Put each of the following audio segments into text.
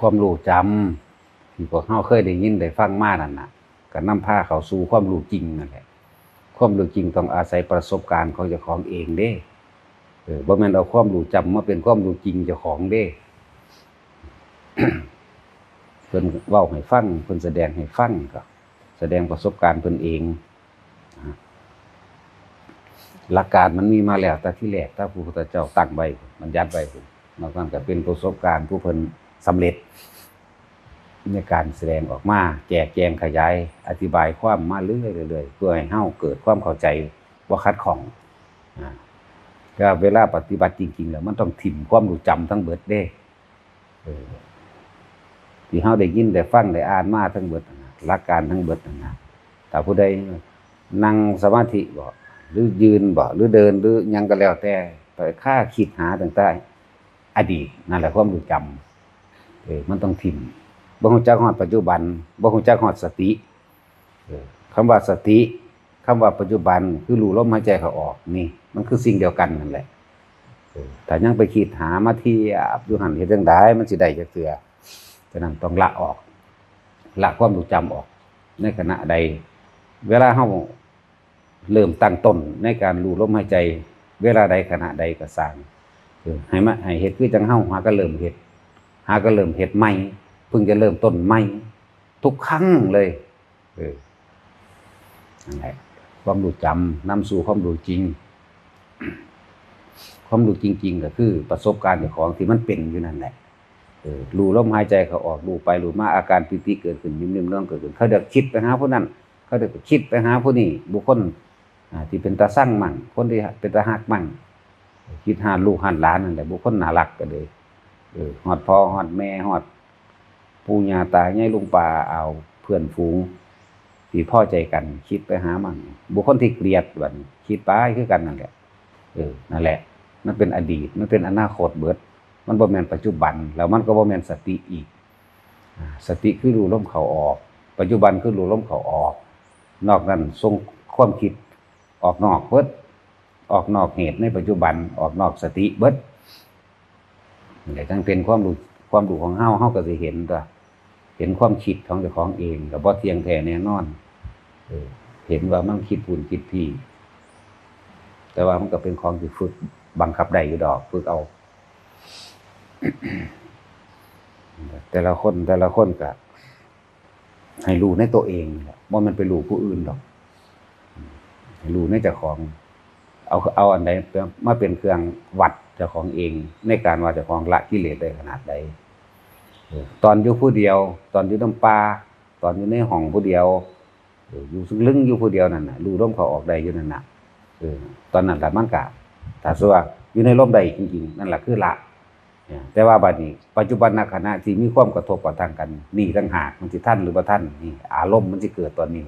ความรู้จำที่พวกเฮาเคยได้ยินได้ฟังมานั่นน่ะก็นำพาเขาสู่ความรู้จริงนั่นแหละความรู้จริงต้องอาศัยประสบการณ์ของเจ้าของเองเด้เออบ่แม่นเอาความรู้จำมาเป็นความรู้จริงเจ้าของเด้เพิ่นเว้าให้ฟังเพิ่นแสดงให้ฟังก็แสดงประสบการณ์เพิ่นเองหลักการมันมีมาแล้วแต่ที่แรกถ้าพระพุทธเจ้าตั้งไว้มันยัดไว้นอกนั้นก็เป็นประสบการณ์ผู้เพิ่น สำเร็จในการแสดงออกมาแจกแจงขยาย อธิบายความมาเรื่อยๆเรื่อยเพื่อให้เฮาเกิดความเข้าใจว่าคัดของอ่าก็เวลาปฏิบัติจริง ๆ แล้ว มันต้องถิ่มความรู้จำทั้งเบิดเด้ที่เฮาได้ยินได้ฟังได้อ่านมาทั้งเบิดหลักการทั้งเบิดนั่นนะถ้าผู้ใดนั่งสมาธิบ่หรือยืนบ่หรือเดินหรือยังก็แล้วแต่ไปค่าคิดหาต่างๆอดีตนั่นแหละความรู้จำ เออมันต้องถิ่มบ่ฮู้จักฮอดปัจจุบันบ่ฮู้จักฮอดสติเออคำว่าสติคำว่าปัจจุบันคือรู้ลมหายใจเขาออกนี่ มันคือสิ่งเดียวกันนั่นแหละแต่ยังไปคิดหามาเที่อยู่หันเฮ็ดจังไดมันสิได้จักเทื่อฉะนั้นต้องละออกละความรู้จำออก ในขณะใด เวลาเฮาเริ่มตั้งต้นในการรู้ลมหายใจ เวลาใดขณะใดก็สร้างให้มาให้เฮ็ดคือจังเฮาหาก็เริ่มเฮ็ด หาก็เริ่มเฮ็ดใหม่เพิ่งจะเริ่มต้นใหม่ทุกครั้งเลยเออนั่นแหละความรู้จำนำสู่ความรู้จริง ความรู้จริง ๆ ก็คือ ประสบการณ์ของที่มันเป็นอยู่นั่นแหละเออรู้ลมหายใจเขาออกรู้ไปรู้มาอาการปิติเกิดขึ้นยิ้มๆเรื่องเกิดขึ้น เขาเดือคิดไปหาผู้นั้น เขาเดือคิดไปหาผู้นี้บุคคลที่เป็นตาสั่งมั่งคนที่เป็นตาหักมั่งคิดหาลูกหาหลานนั่นแหละบุคคลน่ารักก็เลย เออฮอดพ่อฮอดแม่ฮอดปู่ย่าตายายลุงป่าเอาเพื่อนฝูงที่พ่อใจกัน คิดไปหามันบุคคลที่เกลียดบันคิดไปคือกันนั่นแหละเออนั่นแหละ มันเป็นอดีต มันเป็นอนาคตเบิด มันบ่แมนปัจจุบัน แล้วมันก็บ่แมนสติอีก สติคือรู้ลมเขาออก ปัจจุบันคือรู้ลมเขาออก นอกนั้นทรงความคิดออกนอกเบิดออกนอกเหตุในปัจจุบันออกนอกสติเบิด แหละทั้งเป็นความรู้ความรู้ของเฮาเฮาก็สิเห็นตัวเห็นความคิดของเจ้าของเองก็บ่เทียงแท้แน่นอนเห็นว่ามันคิดปุ่นคิดพี่ แต่ว่ามันก็เป็นของที่ฝึกบังคับได้อยู่ดอกฝึกเอา แต่ละคนแต่ละคนก็ให้รู้ในตัวเองว่ามันไปรู้ผู้อื่นดอกให้รู้ในเจ้าของ เอาเอาอันใดมาเป็นเครื่องวัด จ้าของเองในการว่าเจ้าของละกิเลสได้ขนาดใดตอนอยู่ผู้เดียว ตอนอยู่น้ำปลาตอนอยู่ในห้องผู้เดียวอยู่ซึ่งลึงอยู่ผู้เดียวนั่นน่ะรู้ร่มเขาออกได้อยู่นั่นน่ะตอนนั้นละมันกะถ้าสว่าอยู่ในร่มใดจริงๆ นั่นแหละคือละแต่ว่าบัดนี้ปัจจุบันณขณะที่มีความกระทบกระทั่งกันนี่ต่างหากมันสิท่านหรือบ่ท่านนี่อารมณ์มันสิเกิดตอนนี้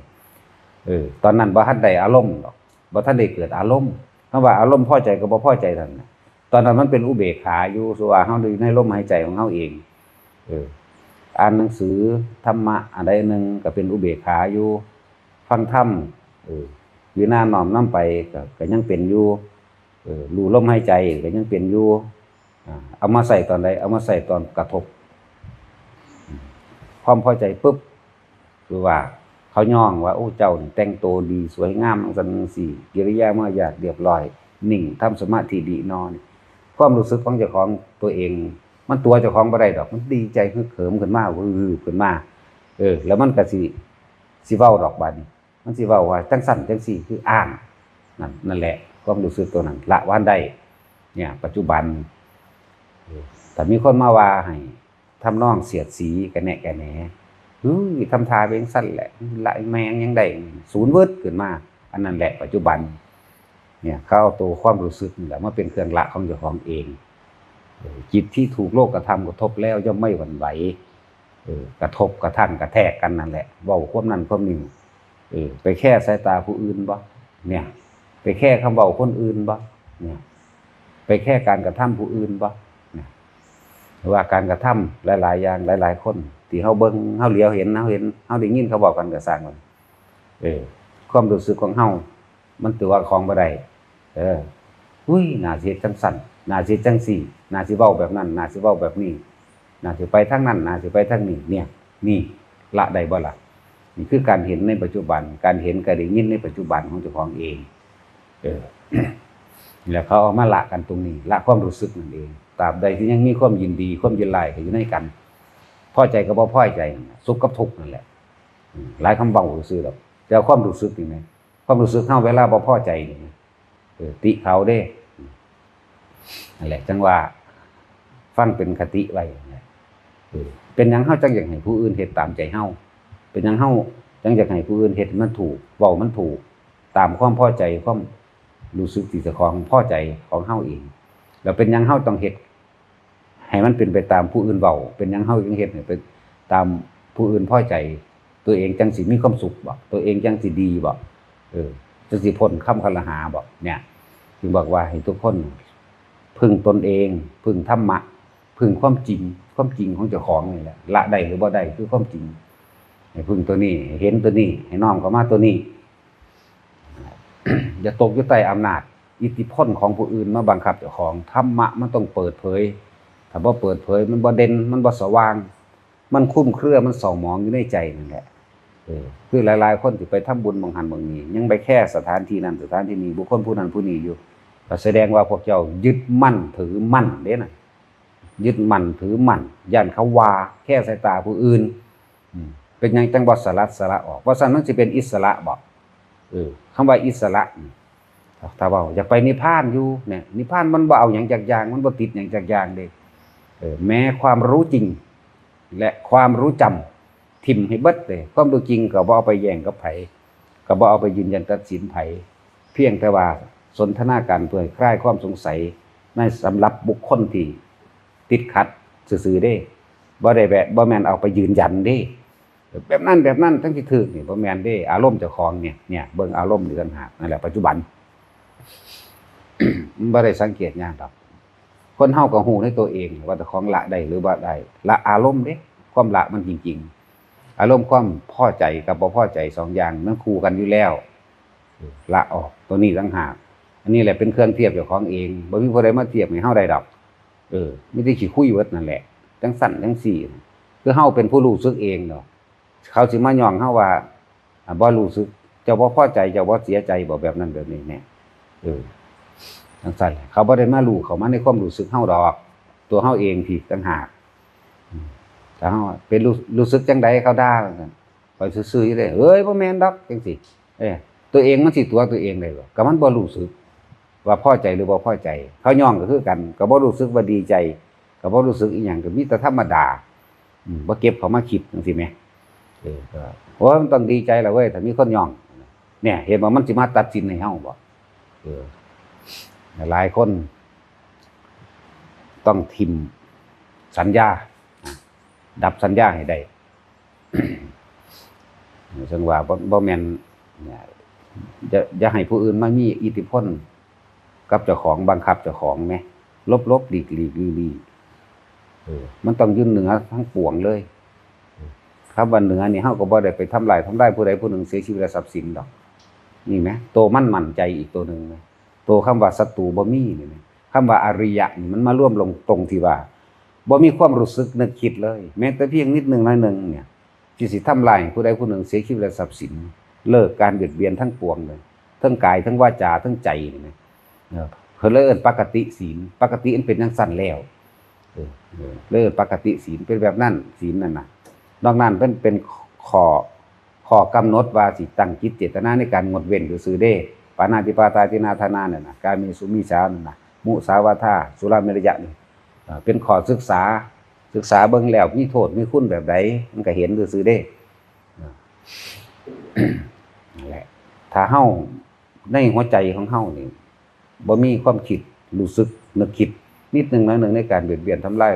เออ ตอนนั้นบ่ทันได้อารมณ์หรอกบ่ทันได้เกิดอารมณ์คำว่าอารมณ์พอใจก็บ่พอใจท่านนะ ตอนนั้นมันเป็นอุเบกขาอยู่สว่าเฮาอยู่ในลมหายใจของเฮาเอง เอออ่านหนังสือธรรมะอันใดหนึงก็เป็นอุเบกขาอยู่ ฟังธรรมเออวินาน้อมนํไปก็ก็ยังเป็นอยู่เออรู้ลมหายใจก็ยังเป็นอยู่เอามาใส่ตอนใดเอามาใส่ตอนกระทบ ความพอใจปุ๊บคือว่า เขาย่องว่าโอ้เจ้าแต่งตัวดีสวยงามสันสี่กิริยามารยาทเรียบร้อย นิ่งทำสมาธิดีนอน ความรู้สึกของเจ้าของตัวเอง มันตัวเจ้าของบ่ได้ดอก มันดีใจฮึกเหิมขึ้นมาฮือขึ้นมา เออ แล้วมันก็สิสิเว้าดอกบาดนี้มันสิเว้าว่าจังสั่นจังสี่คืออ้างนั่นนั่นแหละ ความรู้สึกตัวนั้น ละวานได้ เนี่ย ปัจจุบันแต่มีคนมาว่าให้ทำนองเสียดสีกันแน่กันแหน่เฮ้ยทำทาเป็นสั้นแหละละแมงยังได้ศูนย์เวิร์ดขึ้นมา อันนั้นแหละปัจจุบัน เนี่ยเขาเอาตัวความรู้สึกนี่แหละมาเป็นเครื่องละของเจ้าของเองจิตที่ถูกโลกกระทำกระทบแล้วย่อมไม่หวั่นไหวกระทบกระทั่งกระแทกกันนั่นแหละเว้าความนั้นความนี้เออไปแค่สายตาผู้อื่นบ่เนี่ย ไปแค่คำเว้าคนอื่นบ่เนี่ย ไปแค่การกระทำผู้อื่นบ่เนี่ยว่าการกระทำหลาย ๆ อย่างหลาย ๆ คนที่เฮาเบิ่งเฮาเหลียวเห็นเฮาเห็นเฮาได้ยินเขาบอกกันก็สร้างมันเออความรู้สึกของเฮามันตัวของบ่ได้ เอออุ้ยน่าเฮ็ดจังสั่นน่าเฮ็ดจังสี่น่าสิเว้าแบบนั้นน่าสิเว้าแบบนี้น่าสิไปทางนั้นน่าสิไปทางนี้เนี่ย นี่ละได้บ่ละนี่คือการเห็นในปัจจุบัน การเห็นการได้ยินในปัจจุบันของเจ้าของเอง เออแล้วเขาเอามาละกันตรงนี้ ละความรู้สึกนั่นเองตราบใดที่ยังมีความยินดีความยินไล่ก็อยู่ในกันพอใจกับบ่อใจสุขกับทุกข์นั่นแหละหลายคำเบาซื่อๆดอกแต่ความรู้สึกนี่ไหมความรู้สึกเฮาเวลาบ่พอใจนี่ ติเขาเด้นั่นแหละ จังว่า ฟังเป็นคติไว้เป็นยังเฮาจังอยากให้ผู้อื่นเฮ็ดตามใจเฮาเป็นยังเฮาจังอยากให้ผู้อื่นเฮ็ดให้มันถูกเว้ามันถูก ตามความพอใจความรู้สึกที่เจะของพอใจของเฮาเองแล้วเป็นยังเฮาต้องเฮ็ดให้มันเป็นไปตามผู้อื่นเว้าเป็นยังเฮาจึงเฮ็ดให้เป็นตามผู้อื่นพอใจ ตัวเองจังสิมีความสุขบ่ตัวเองจังสิดีบ่เออจังสิพ้นคำคลหาบ่เนี่ย จึงบอกว่าให้ทุกคนพึ่งตนเอง พึ่งธรรมะ พึ่งความจริง ความจริงของเจ้าของนี่แหละละได้หรือบ่ได้คือความจริงให้พึ่งตัวนี้เห็นตัวนี้ ให้น้อมเข้ามาตัวนี้อย่าตกอยู่ใต้อำนาจ อิทธิพลของผู้อื่นมาบังคับเจ้าของธรรมะมันต้องเปิดเผยถ้าบ่เปิดเผย มันบ่เด่นมันบ่สว่าง มันคุ้มเครือมันส่องมองอยู่ในใจนั่นแหละเออคือหลาย ๆ คนที่ไปทำบุญบางหันบางนี้ ยังไปแค่สถานที่นั้นสถานที่นี้บุคคลผู้นั้นผู้นี้อยู่ แสดงว่าพวกเจ้ายึดมั่นถือมั่นเด้นะยึดมั่นถือมั่นย่านเขาว่าแค่สายตาผู้อื่นเป็นยังจังบสลัดสละออกว่าซั่นมันสิเป็นอิสระบ่เออคำว่าอิสระนี่ถ้าเว้าอยากไปนิพพานอยู่เนี่ยนิพพานมันบ่เอาหยังจากอย่างมันบ่ติดหยังจากอย่างเด้เออแม้ความรู้จริง และความรู้จำทิมให้เบิดเลยความรู้จริงก็บ่เอาไปแย่งกับไผก็บ่เอาไปยืนยันตัดสินไผเพียงแต่ว่า สนทนากันเพื่อคลายความสงสัยในสำหรับบุคคลที่ติดขัดซื่อๆเด้บ่ได้แบบบ่แมนเอาไปยืนยันเด้แบบนั้นแบบนั้นทั้งที่ถูกนี่บ่แมนเด้อารมณ์เจ้าของเนี่ยเนี่ยเบิ่งอารมณ์นี่ต่างหากนั่นแหละปัจจุบันบ่ได้สังเกตยากดอกคนเฮาก็ฮู้ในตัวเอง ว่าเจ้าของละได้หรือบ่ได้ละอารมณ์เด้ความละมันจริง ๆ อารมณ์ความพอใจกับบ่พอใจสองอย่างมันคู่กันอยู่แล้ว ละออกตัวนี้ต่างหาก อันนี้แหละเป็นเครื่องเทียบเจ้าของเองบ่มีผู้ใดมาเทียบให้เฮาได้ดอกเออไม่ได้ขี้คุยเวิดนั่นแหละจังสั่นจังสี่คือเฮาเป็นผู้รู้สึกเองเนาะเขาสิมาย่องเฮาว่าอ่าบ่รู้สึกเจ้าบ่พอใจเจ้าบ่เสียใจบ่แบบนั้นแบบนี้แน่เออจังสั่นเขาบ่ได้มารู้เขามาในความรู้สึกเฮาดอก ตัวเฮาเองที่ต่างหากแต่เฮาเป็นรู้รู้สึกจังใดเขาด่ากันคอยซื่อๆอยู่เด้เอ้ยบ่แม่นดอกจังซี่เอ้ยตัวเองมันสิตัวตัวเองได้บ่ก็มันบ่รู้สึก ว่าพ่อใจหรือบ่พ่อใจ เขาย่องก็คือกัน ก็บ่รู้สึกว่าดีใจ ก็บ่รู้สึกอีหยังก็มีแต่ธรรมดาอืมบ่เก็บเขามาคิดจังซี่แหมเออก็โอ้มันต้องดีใจแล้วเว้ยถ้ามีคนย่อง เนี่ย เห็นว่ามันสิมาตัดสินให้เฮาบ่เออหลายคน ต้องทิมสัญญา ดับสัญญาให้ได้ซึ่งว่าบ่บ่แม่นเนี่ยจะจะให้ผู้อื่นมามีอิทธิพล กับเจ้าของบังคับเจ้าของไหมลบลบหลีกหลีกลีลีมันต้องยืนเหนือทั้งปวงเลยครับวันเหนือนี่เฮาก็บ่ได้ไปทำลายทำลายผู้ใดผู้หนึ่งเสียชีวิตและทรัพย์สินดอก นี่ไหมโตมั่นมั่นใจอีกตัวหนึ่งไหมโตคำว่าศัตรูบ่มีนี่ไหมคำว่าอริยะนี่มันมาร่วมลงตรงที่ว่าบ่มีความรู้สึกนึกคิดเลย แม้แต่เพียงนิดหนึ่งน้อยหนึ่งเนี่ยที่สิทำลายผู้ใดผู้หนึ่งเสียชีวิตและทรัพย์สิน เลิกการเบียดเบียนทั้งปวงเลยทั้งกายทั้งวาจาทั้งใจนี่ไหม เออเพิ่นเลยเอิ้นปกติศีลปกติมันเป็นจังซั่นแล้วเออเออเลยเอิ้นปกติศีลเป็นแบบนั้นศีลนั่นน่ะนอกนั้นเป็นเป็นข้อข้อกำหนดว่าสิตั้งจิตเจตนาในการงดเว้นหรือซื้อเด้ปานาติปาตาตินาธานาเนี่ยนะการมีสุมีสานั่นน่ะมุสาวาทาสุราเมรยะนี่เป็นข้อศึกษาศึกษาเบิ่งแล้วมีโทษมีคุณแบบใดมันก็เห็นหรือซื้อเด้นั่นแหละถ้าเฮาในหัวใจของเฮานี่ บ่มีความคิดรู้สึกนึกคิด นิดหนึ่งน้อยหนึ่งในการเบียดเบียนทำลาย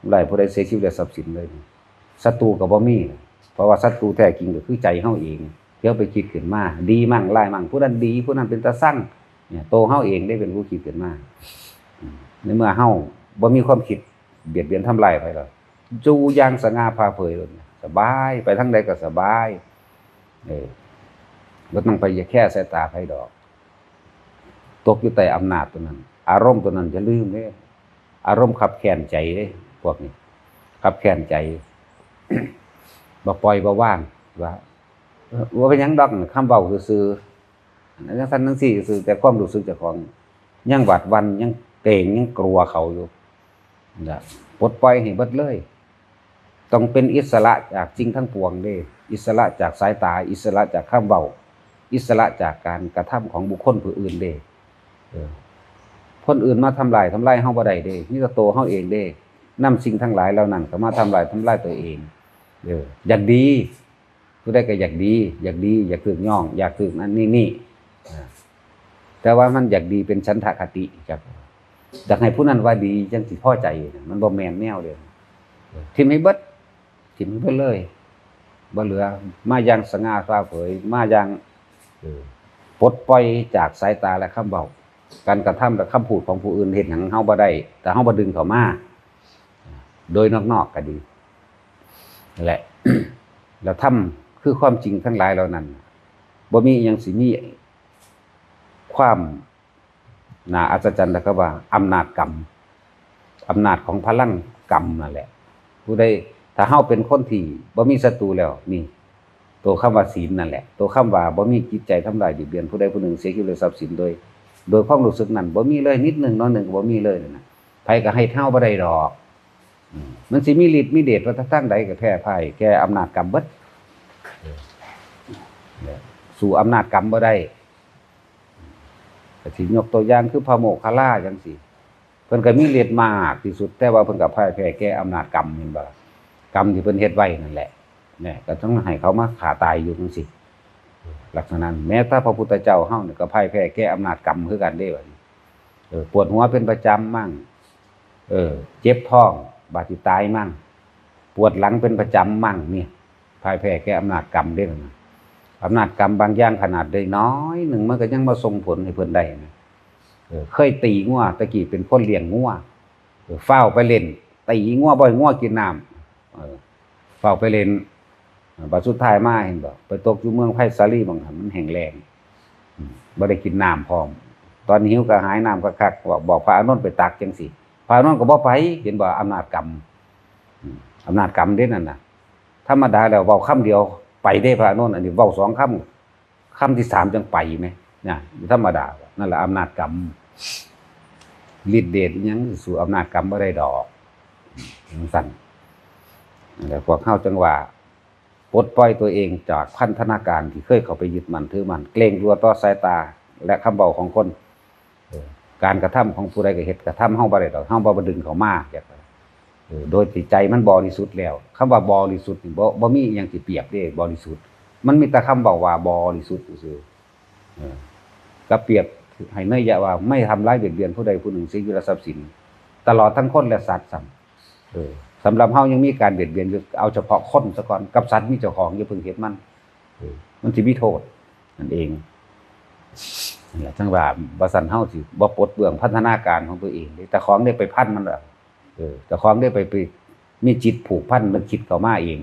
ทำลายผู้ใดเสียชีวิตและทรัพย์สินเลยศัตรูก็บ่มีเพราะว่าศัตรูแท้จริงก็คือใจเฮาเองเที่ยวไปคิดขึ้นมา ดีมั่งร้ายมั่งผู้นั้นดีผู้นั้นเป็นตาสั่งเนี่ยโตเฮาเองได้เป็นผู้คิดขึ้นมาในเมื่อเฮาบ่มีความคิดเบียดเบียนทำลายไปแล้วจูอย่างสง่าพาเผยเลยสบายไปทางใดก็สบายเออบ่ต้องไปแค่สายตาไผดอก ตกอยู่ใต้อำนาจตัวนั้น อารมณ์ตัวนั้นจะลืมเด้อารมณ์ขับแค้นใจเด้พวกนี้ขับแค้นใจบ่ปล่อยบ่ว่างว่าว่าเป็นยังดอกคำเว้าซื่อๆอันนั้นซั่นทั้งสี่ซื่อแต่ความรู้สึกจ้าของยังหวาดวันยังเกรงยังกลัวเขาอยู่นะปลดปล่อยให้เบิดเลย ต้องเป็นอิสระจากจริงทั้งปวงเด้อิสระจากสายตา อิสระจากคำเว้าอิสระจากการกระทำของบุคคลผู้อื่นเด้ คนอื่นมาทำลายทำลายเฮาบ่ได้เด้นี่ก็ตัวเฮาเองเด้นำสิ่งทั้งหลายเหล่านั้นก็มาทำลายทำลายตัวเองเอออยากดีผู้ใดก็อยากดี อยากดี อยากถึกย่อง อยากถึกนั่นนี่นี่แต่ว่ามันอยากดีเป็นฉันทคติครับอยากให้ผู้นั้นว่าดีจังสิพอใจมันบ่แมนแนวเด้อทิมให้เบิดทิมให้เบิดเลยบ่เหลือ มาอย่างสง่าฟ้าเผย มาอย่างปลดปล่อยจากสายตาและคำเบา การกระทำและคำพูดของผู้อื่นเห็นหยังเฮาบ่ได้ แต่เฮาบ่ดึงเข้ามาโดยนอกๆก็ดีนั่นแหละแล้วทำคือความจริงทั้งหลายเหล่านั้นบ่มีอิหยังสิมีความน่าอัศจรรย์แล้วก็ว่าอำนาจกรรมอำนาจของพลังกรรมนั่นแหละ ผู้ใดถ้าเฮาเป็นคนที่บ่มีศัตรูแล้วนี่ ตัวคำว่าศีลนั่นแหละ ตัวคำว่าบ่มีจิตใจทำลายบิดเบียนผู้ใดผู้หนึ่งเสียชีวิตหรือทรัพย์สินโดย โดยความรู้สึกนั้นบ่มีเลยนิดหนึงน้อยหนึ่งบ่มีเลยนะไผก็ให้เท่าบ่ได้ดอก มันสิมีฤทธิ์มีเดชว่าถ้าทั้งใดก็แพ้ไพ่แก่อำนาจกรรมเบิดสู่อำนาจกรรมบ่ได้ก็สิยกตัวอย่างคือพระโมคคัลลาจังซี่เพิ่นก็มีฤทธิ์มากที่สุด แต่ว่าเพิ่นก็พ่ายแพ้แก่อำนาจกรรมแม่นบ่กรรมที่เพิ่นเฮ็ดไว้นั่นแหละเนี่ยก็ต้องให้เขามาขาตายอยู่จังซี่ ลักษณะนั้น แม้ถ้าพระพุทธเจ้าเฮาเนี่ยก็พ่ายแพ้แก้อำนาจกรรมคือกันเด้บัดนี้เออปวดหัวเป็นประจำมั่ง เออ เจ็บท้องบาดสิตายมั่ง ปวดหลังเป็นประจำมั่งเนี่ยพ่ายแพ้แก้อำนาจกรรมเด้บัดนี้อำนาจกรรมบางอย่างขนาดได้น้อยหนึ่งมันก็ยังมาส่งผลให้เพิ่นได้นะเออเคยตีงัวตะกี้เป็นคนเลี้ยงงัวเอเฝ้าไปเล่นตีงัวบ่อยงัวกินน้ำเฝ้าไปเล่น บัดสุดท้ายมาเห็นบ่ไปตกอยู่เมืองไผ่สาลีบางหันมันแห้งแล้งบ่ได้กินน้ำพร้อม ตอนหิวก็หายน้ำก็คักบอกบอกพระอานนท์ไปตักจังซี่พระอานนท์ก็บ่ไปเห็นบ่อำนาจกรรมอำนาจกรรมเด้นั่นน่ะธรรมดาแล้วเว้าคำเดียวไปได้พระอานนท์อันนี้เว้าสองคำคำที่สามจังไปไหมเนี่ยธรรมดานั่นแหละอำนาจกรรมฤทธิ์เดชอิหยังสู่อำนาจกรรมบ่ได้ดอกจังซั่นนั่นแหละพวกเฮาจังว่า ปลดปล่อยตัวเองจากพันธนาการที่เคยเข้าไปยึดมันถือมัน เกรงกลัวต่อสายตา และคำเบาของคนการกระทำของผู้ใดก็เฮ็ดกระทำเฮาบ่ได้ดอกเฮาบ่บ่ดึงเขามาจากโดยที่ใจมันบริสุทธิ์แล้วคำว่าบริสุทธิ์นี่บ่บ่มีอิหยังสิเปรียบเด้บริสุทธิ์ มันมีแต่คำบอกว่าบริสุทธิ์ซื่อๆเออก็เปรียบให้เนยยะว่าไม่ทำร้ายเบียดเบียนผู้ใดผู้หนึ่งสิ่งหรือทรัพย์สิน ตลอดทั้งคนและสัตว์ซ้ำเออ สำหรับเฮายังมีการเบียดเบียนอยู่เอาเฉพาะคนซะก่อนกับสัตว์มีเจ้าของอย่าเพิ่งเฮ็ดมันเออมันสิมีโทษนั่นเองนั่นแหละจังว่าบ่สันเฮาสิบ่ปลดเบื้องพัฒนาการของตัวเองเด้แต่ของได้ไปพันมันแล้วเออแต่ของได้ไปไปมีจิตผูกพันมันคิดเข้ามาเอง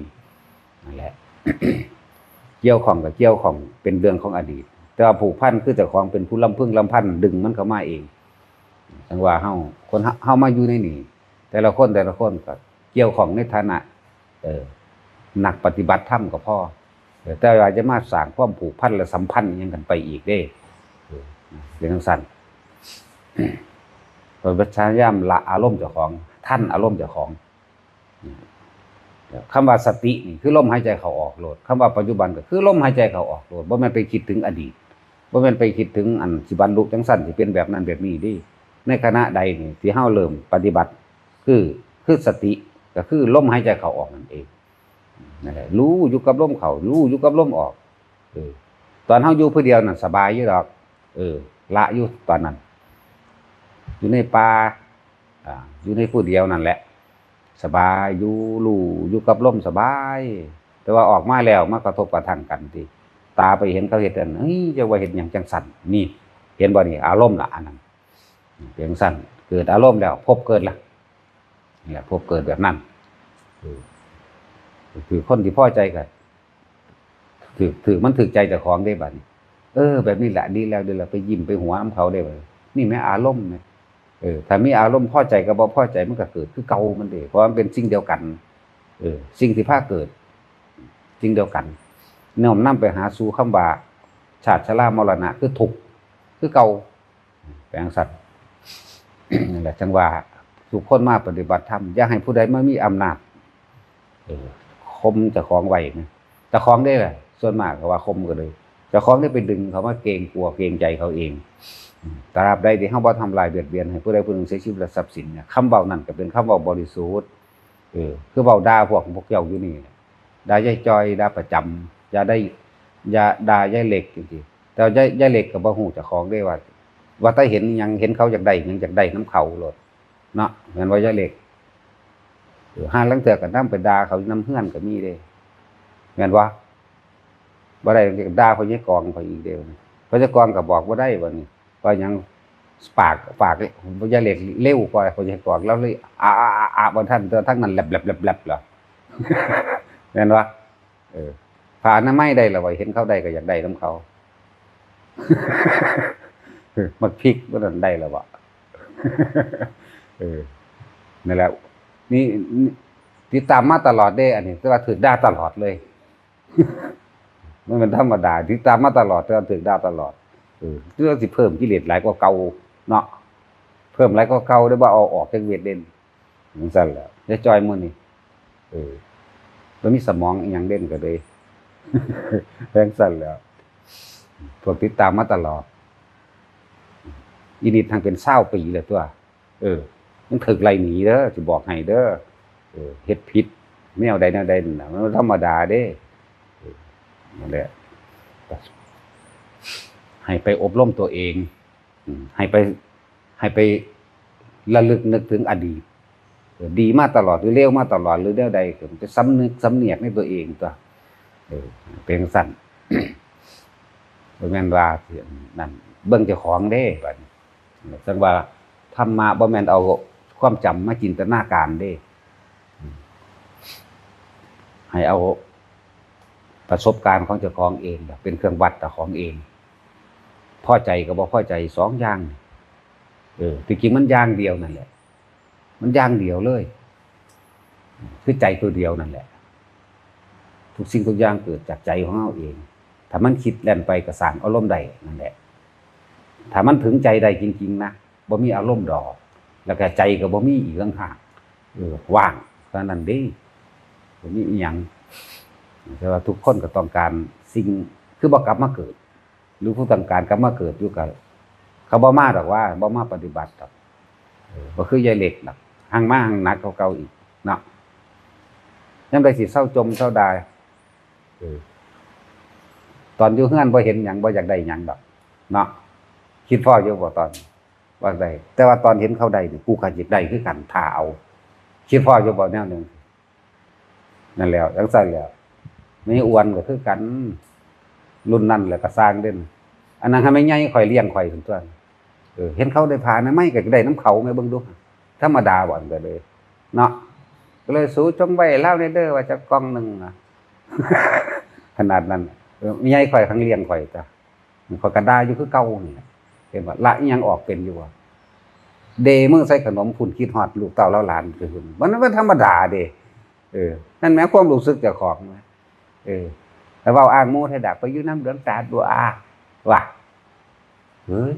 นั่นแหละเกี่ยวของกับเกี่ยวของเป็นเรื่องของอดีต แต่ว่าผูกพันคือเจ้าของเป็นผู้ลำพึ่งลำพันดึงมันเข้ามาเองจังว่าเฮาคนเฮาเฮามาอยู่ในนี่แต่ละคนแต่ละคนก็ เกี่ยวของในฐานะเออนักปฏิบัติธรรมก็พอเอแต่ว่าจะมาสร้างความผูกพันและสัมพันธ์ยังกันไปอีกเด้เออเป็นจังซั่นโดยพยายามละอารมณ์เจ้าของ ท่านอารมณ์เจ้าของคำว่าสตินี่คือลมหายใจเขาออกโลดคำว่าปัจจุบันก็คือลมหายใจเขาออกโลดบ่แม่นไปคิดถึงอดีตบ่แม่นไปคิดถึงอันสิบรรลุจังซั่นสิเป็นแบบนั้นแบบนี้ดิในขณะใดนี่ที่เฮาเริ่มปฏิบัติ คือคือสติ ก็คือลมหายใจเข้าออกนั่นเองนั่นแหละรู้อยู่กับลมเขารู้อยู่กับลมออกเออตอนเฮาอยู่ผู้เดียวน่ะสบายอยู่ดอก เออ ละอยู่ตอนนั้น อยู่ในป่าอ่าอยู่ในผู้เดียวนั่นแหละ สบายอยู่รู้อยู่กับลมสบาย แต่ว่าออกมาแล้วมากระทบกระทั่งกันทีตาไปเห็นเขาเห็นอันเฮ้ยจะว่าเห็นอย่างจังสันนี่ เห็นบ่นี่อารมณ์ละอันนั้นเพียงสั้นเกิดอารมณ์แล้ว พบเกิดละ นี่แหละพบเกิดแบบนั้นเออคือคนที่พ่อใจกันถือถือมันถือใจเจ้าของได้บัดนี้เออ แบบนี้แหละดีแล้วดีแล้วไปยิ้มไปหัวน้ำเขาได้บัดนี่แม่อารมณ์ไหมเออถ้ามีอารมณ์พ่อใจกับบ่พอใจมันก็เกิดคือเก่ามันเด้เพราะมันเป็นสิ่งเดียวกัน เออ สิ่งที่พาเกิดสิ่งเดียวกันน้อมนำไปหาสู่คำว่าชาติชรามรณะคือทุกข์คือเก่าแปลงสัตว์นั่นแหละจังว่า ทุกคนมาปฏิบัติธรรมอย่าให้ผู้ใดมามีอำนาจคมจะคล้องไว้นะจะคล้องได้แหละส่วนมากก็ว่าคมก็เลยจะคล้องได้ไปดึงเขามาเกรงกลัวเกรงใจเขาเองตราบใดที่เฮาบ่ทำลายเบียดเบียนให้ผู้ใดผู้หนึ่งเสียชีวิตและทรัพย์สินเนี่ยคำเว้านั่นก็เป็นคำเว้าบริสุทธิ์เออคือเว้าด่าพวกพวกเจ้าอยู่นี่ด่ายายจอยด่าประจำอย่าได้อย่าด่ายายเหล็กจริงๆแต่ยายยายเหล็กก็บ่ฮู้เจ้องได้ว่า ว่าถ้าเห็นยังเห็นเขาอยากได้ยังอยากได้น้ำเขาโลด เนาะแม่นว่ายาเหล็กเออห้าลังเถื่อกันนำไปดาเขาน้ำเฮือนก็มีเด้แม่นว่าบ่ได้ด่าเขายายกองเขาอีกเด้อเขายายกองก็บบอกบ่าได้ว่านี่ว่ายังปากปากบ่ยาเหล็กเร็วกว่าเขายายกองแล้วเลยอาอาอาอาบ่ทันแต่ทั้งนั้นแลบแลบแลบแลบเหรอแม่นว่าเออผ่านน้ำไม้ได้แล้วว่าเห็นเขาได้ก็อยากได้น้ำเขาเออมักพริกบ่นั้นได้แล้วบ่ เออนั่นแหละนี่ติดตามมาตลอดเด้อันนี้แต่ว่าถือด่าตลอดเลยมันเป็นธรรมดาติดตามมาตลอดแต่ว่าถือด่าตลอดเออเรื่องสิเพิ่มกิเลสหลายกว่าเก่าเนาะเพิ่มหลายกว่าเก่าได้บ่เอาออกจากเวทเด่นมันสั่นแล้วจะจอยมื้อนี้เออแล้วมีสมองอีหยังเด่นก็เลยแรงสั่นแล้วพวกติดตามมาตลอด อีนิดทางเป็นเศร้าปีเลยตัว เออ มันถึกไรหนีเด้อจะบอกให้เด้อเออเฮ็ดผิดแนวใดแนวใดนั่นน่ะมันธรรมดาเด้เออนั่นแหละให้ไปอบรมตัวเองให้ไป ให้ไประลึกนึกถึงอดีตเออดีมาตลอดหรือเลวมาตลอดหรือแนวใดก็ไปสำนึกสำเนียกในตัวเองตัวเออเป็นสั่นบ่แม่นว่านั่นเบิ่งเจ้าของเด้บัดนี้ จังว่าธรรมะบ่แม่นเอาความจำมาจินตนาการเด้ ให้เอาประสบการณ์ของเจ้าของเองเป็นเครื่องวัดเจ้าของเองพ่อใจกับบ่พ่อใจสองอย่างเออจริงมันอย่างเดียวนั่นแหละ มันอย่างเดียวเลยคือใจตัวเดียวนั่นแหละ ทุกสิ่งทุกอย่างเกิดจากใจของเราเองถ้ามันคิดแล่นไปก็สางอารมณ์ใดนั่นแหละ ถ้ามันถึงใจใดจริง ๆ นะบ่มีอารมณ์ดอก แล้วก็ใจก็บ่มีอีกต่างหากเออว่างเท่านั้นด้บ่มีอีหยังแต่ว่าทุกคนก็ต้องการสิ่งคือบ่กลับมาเกิดหรือผู้ต้องการกลับมาเกิดอยู่กับเขาบ่มาดอกว่าบ่มาปฏิบัติดอกบ่คือยายเหล็กดอกห่างมาห่างหนักกว่าเก่าอีกเนาะยามใดสิเศร้าจมเศร้าดายตอนอยู่เฮือนบ่เห็นหยังบ่อยากได้หยังดอกเนาะ คิดพ่ออยู่บ่ตอนว่าได้แต่ว่าตอนเห็นเขาได้นี่กูก็อยากได้คือกันถ้าเอา คิดพ่ออยู่บ่แนวหนึงนั่นแล้วจังซั่นแล้วไม่อ้วนก็คือกัน รุ่นนั้นแหละก็สร้างเด่นอันนั้นให้ไม่ใหญ่ข่อยเลี้ยงข่อยถึงตัวเออเห็นเขาได้ผ่านนะไม่ก็ได้น้ำเขาแม่เบิ่งดูธรรมดาบ่อนก็เลยเนาะก็เลยสู้จงไว้เล่าในเด้อว่าจะกล่องหนึ่งนะขนาดนั้นน่ะเออมีใหญ่ข่อยทั้งเลี้ยงข่อยจ้ะข่อยกระดาอยู่คือเก่านี่แหละ เห็นว่าละยังออกเป็นอยู่ว่าเดมือใส่ขนมพุ่นคิดฮอดลูกเต้าเล่าหลานคือพุ่นมันมันธรรมดาเดเออ นั่นแหมความรู้สึกเจ้าของนะเออแต่เว้าอ้างหมู่ให้ดักไปยู่น้ำเหลืองตาตัวอาว่ะเฮ้ย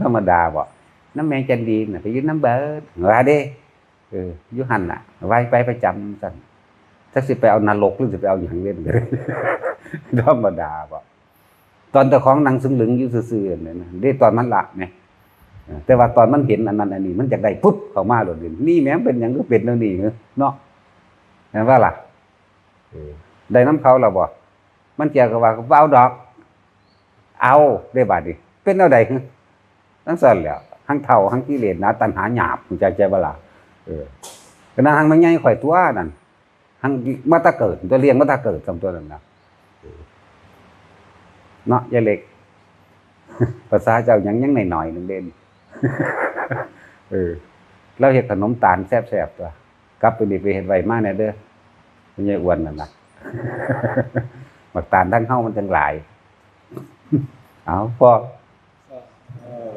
ธรรมดาบ่น้ำแมงจันดีน่ะไปยู่น้ำเบิดว่าเด้เอออยู่หันน่ะไว้ไปประจำซั่นถ้าสิไปเอานรกหรือสิไปเอาอย่างเล่นเลยธรรมดาบ่ ตอนเจ้าของนางซึ่งหลึงอยู่ซื่อๆเนี่ยนะได้ตอนมันละเนี่ยแต่ว่าตอนมันเห็นอันนั้นอันนี้ มันอยากได้ปุ๊บเข้ามาโดดเด่นนี่แม้เป็นอย่างก็เป็นแล้วนี่เนาะเห็นว่าล่ะได้น้ำเขาเราบ่มันเกี่ยวกับว่าเอาดอก เอาได้บาดดิเป็นเอาใดคือทั้งสั่นแหล้วทั้งเท่าทั้งกิเลสนะตัณหาหยาบใจใจบ่ล่ะเออก็นั้นทั้งมันใหญ่ข่อยตัวนั่นทั้งมาตาเกิดตัวเลี้ยงมาตาเกิดจำตัวนั้นนะ เนาะยายเล็ก ภาษาเจ้ายังยังหน่อยๆหนึ่งเด่นเออเราเห็ดขนมตาลแซ่บๆตัวกลับไปนี่ไปเห็ดไวมากเนี่ยเด้อไม่ใช่อ้วนนั่นนะหมักตาลทั้งเข้ามันจังหลาย เอาพอเออ